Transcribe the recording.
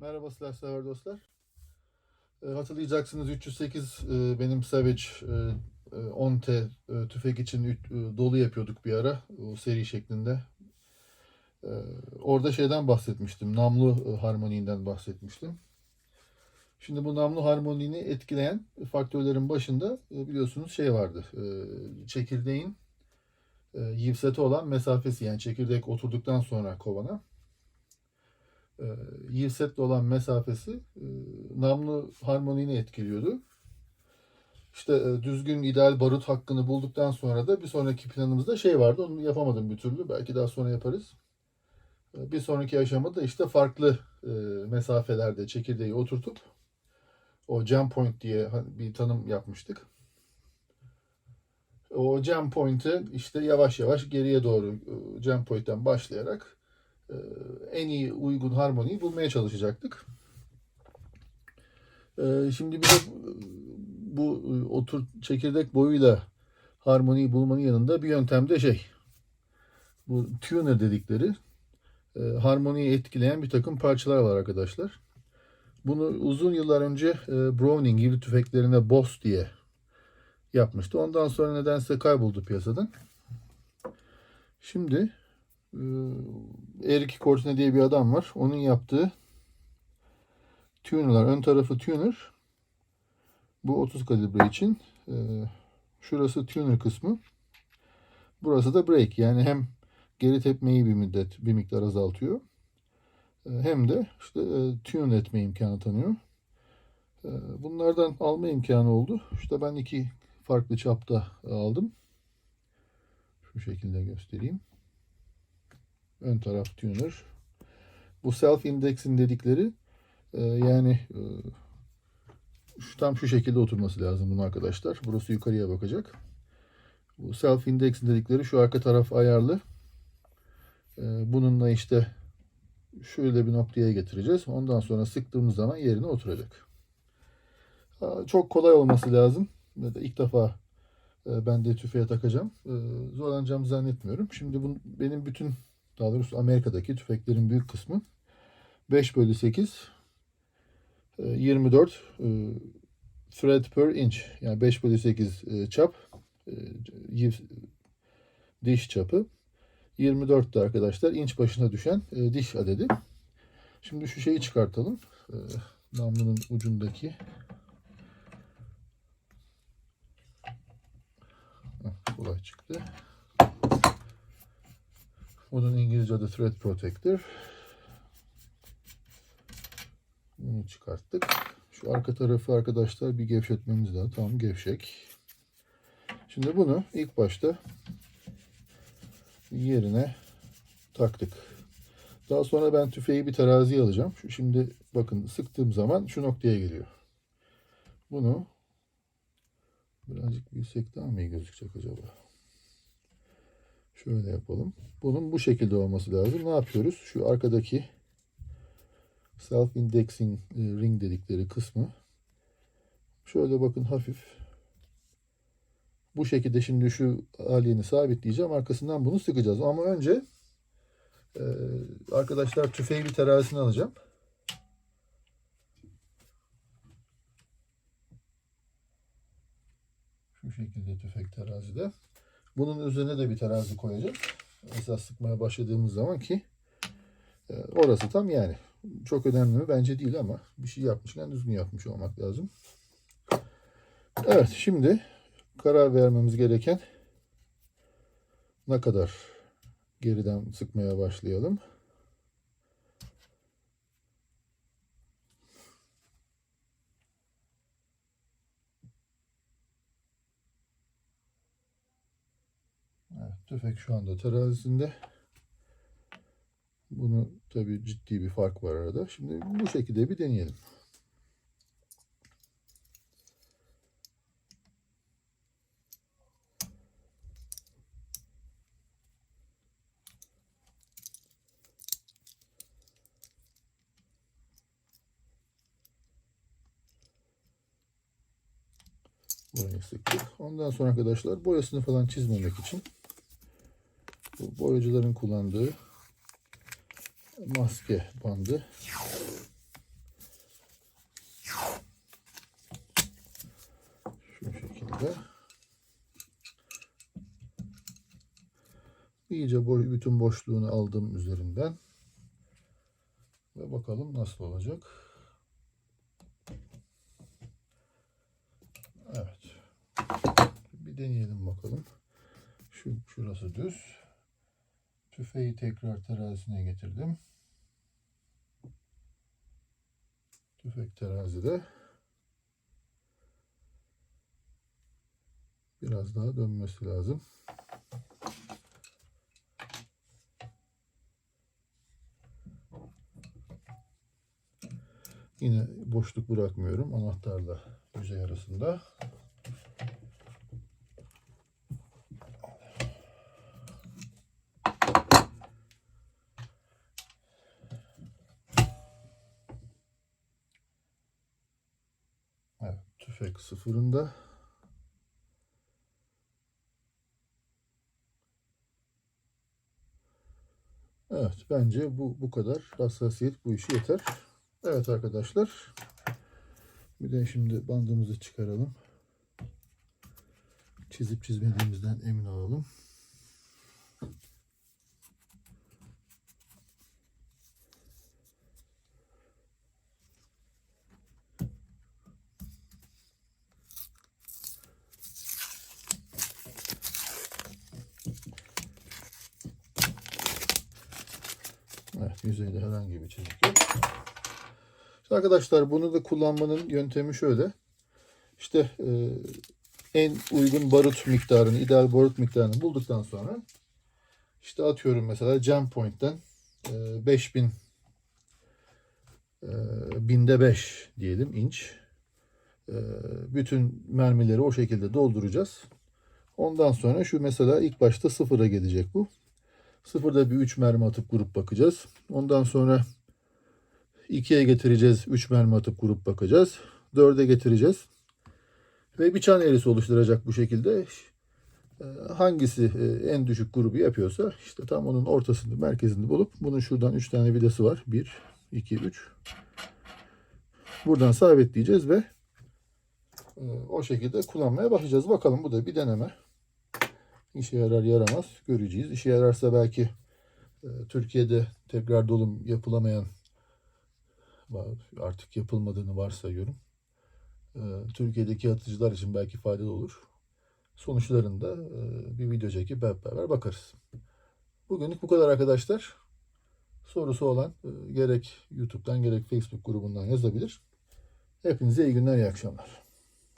Merhaba silah sever dostlar. E, hatırlayacaksınız 308 e, benim Savage e, e, 10T e, tüfek için dolu yapıyorduk bir ara o seri şeklinde. Orada şeyden bahsetmiştim. Namlu e, harmoniğinden bahsetmiştim. Şimdi bu namlu harmoniğini etkileyen faktörlerin başında biliyorsunuz şey vardı. Çekirdeğin e, yivsete olan mesafesi yani çekirdek oturduktan sonra kovana e, yivsetle olan mesafesi e, namlu harmoniğini etkiliyordu. İşte e, düzgün ideal barut hakkını bulduktan sonra da bir sonraki planımızda şey vardı. Onu yapamadım bir türlü. Belki daha sonra yaparız. E, bir sonraki aşamada işte farklı mesafelerde çekirdeği oturtup o jam point diye hani bir tanım yapmıştık. O jam point'i işte yavaş yavaş geriye doğru jam point'ten başlayarak en iyi uygun harmoniyi bulmaya çalışacaktık. E, Şimdi bir de bu e, otur çekirdek boyuyla harmoniyi bulmanın yanında bir yöntem de şey. Bu tuner dedikleri e, harmoniyi etkileyen bir takım parçalar var arkadaşlar. Bunu uzun yıllar önce e, Browning gibi tüfeklerine Boss diye yapmıştı. Ondan sonra nedense kayboldu piyasadan. Şimdi e, Erik Cortina diye bir adam var. Onun yaptığı tuner'lar. Ön tarafı tuner. Bu 30 kalibre için. E, şurası tuner kısmı. Burası da break. Yani hem geri tepmeyi bir müddet bir miktar azaltıyor. E, hem de işte e, tune etme imkanı tanıyor. E, bunlardan alma imkanı oldu. İşte ben iki farklı çapta aldım. Şu şekilde göstereyim. Ön taraf tuner. Bu self index'in dedikleri e, yani e, şu, tam şu şekilde oturması lazım bunun arkadaşlar. Burası yukarıya bakacak. Bu self index'in dedikleri şu arka taraf ayarlı. E, bununla işte şöyle bir noktaya getireceğiz. Ondan sonra sıktığımız zaman yerine oturacak. Çok kolay olması lazım. İlk defa ben de tüfeğe takacağım. Zorlanacağımı zannetmiyorum. Şimdi bu, benim bütün daha doğrusu Amerika'daki tüfeklerin büyük kısmı 5 bölü 8 e, 24 e, thread per inch yani 5 bölü 8 e, çap e, diş çapı 24 de arkadaşlar inç başına düşen e, diş adedi. Şimdi şu şeyi çıkartalım. E, namlunun ucundaki kolay çıktı. Bunun İngilizce adı Thread Protector. Bunu çıkarttık. Şu arka tarafı arkadaşlar bir gevşetmemiz lazım. Tamam gevşek. Şimdi bunu ilk başta yerine taktık. Daha sonra ben tüfeği bir teraziye alacağım. Şu şimdi bakın sıktığım zaman şu noktaya geliyor. Bunu birazcık büyüsek daha mı iyi gözükecek acaba? Şöyle yapalım. Bunun bu şekilde olması lazım. Ne yapıyoruz? Şu arkadaki self indexing e, ring dedikleri kısmı şöyle bakın hafif bu şekilde şimdi şu alyeni sabitleyeceğim. Arkasından bunu sıkacağız. Ama önce e, arkadaşlar tüfeği bir terazisine alacağım. Şu şekilde tüfek terazide. Bunun üzerine de bir terazi koyacağız. Esas sıkmaya başladığımız zaman ki e, orası tam yani. Çok önemli mi? Bence değil ama bir şey yapmışken düzgün yapmış olmak lazım. Evet şimdi karar vermemiz gereken ne kadar geriden sıkmaya başlayalım. Evet, tüfek şu anda terazisinde. Bunu tabii ciddi bir fark var arada. Şimdi bu şekilde bir deneyelim. Burayı sıktık. Ondan sonra arkadaşlar boyasını falan çizmemek için bu boyacıların kullandığı maske bandı. Şu şekilde. İyice boy, bütün boşluğunu aldım üzerinden. Ve bakalım nasıl olacak. Evet. Bir deneyelim bakalım. Şu şurası düz. Tüfeği tekrar terazisine getirdim. Tüfek terazide. Biraz daha dönmesi lazım. Yine boşluk bırakmıyorum anahtarla yüzey arasında. Evet, tüfek sıfırında. Evet, bence bu bu kadar hassasiyet bu işi yeter. Evet arkadaşlar. Bir de şimdi bandımızı çıkaralım. Çizip çizmediğimizden emin olalım. Evet, yüzeyde herhangi bir çizik yok. İşte arkadaşlar bunu da kullanmanın yöntemi şöyle. İşte e, en uygun barut miktarını, ideal barut miktarını bulduktan sonra işte atıyorum mesela Jam Point'ten e, 5000 e, binde 5 diyelim inç. E, bütün mermileri o şekilde dolduracağız. Ondan sonra şu mesela ilk başta sıfıra gelecek bu. Sıfırda bir 3 mermi atıp grup bakacağız. Ondan sonra 2'ye getireceğiz. 3 mermi atıp grup bakacağız. 4'e getireceğiz. Ve bir çan eğrisi oluşturacak bu şekilde. Ee, Hangisi e, en düşük grubu yapıyorsa işte tam onun ortasını, merkezini bulup bunun şuradan 3 tane vidası var. 1, 2, 3. Buradan sabitleyeceğiz ve e, o şekilde kullanmaya başlayacağız. Bakalım bu da bir deneme. İşe yarar yaramaz göreceğiz. İşe yararsa belki e, Türkiye'de tekrar dolum yapılamayan artık yapılmadığını varsayıyorum. E, Türkiye'deki atıcılar için belki faydalı olur. Sonuçlarında e, bir video çekip beraber bakarız. Bugünlük bu kadar arkadaşlar. Sorusu olan e, gerek YouTube'dan gerek Facebook grubundan yazabilir. Hepinize iyi günler, iyi akşamlar.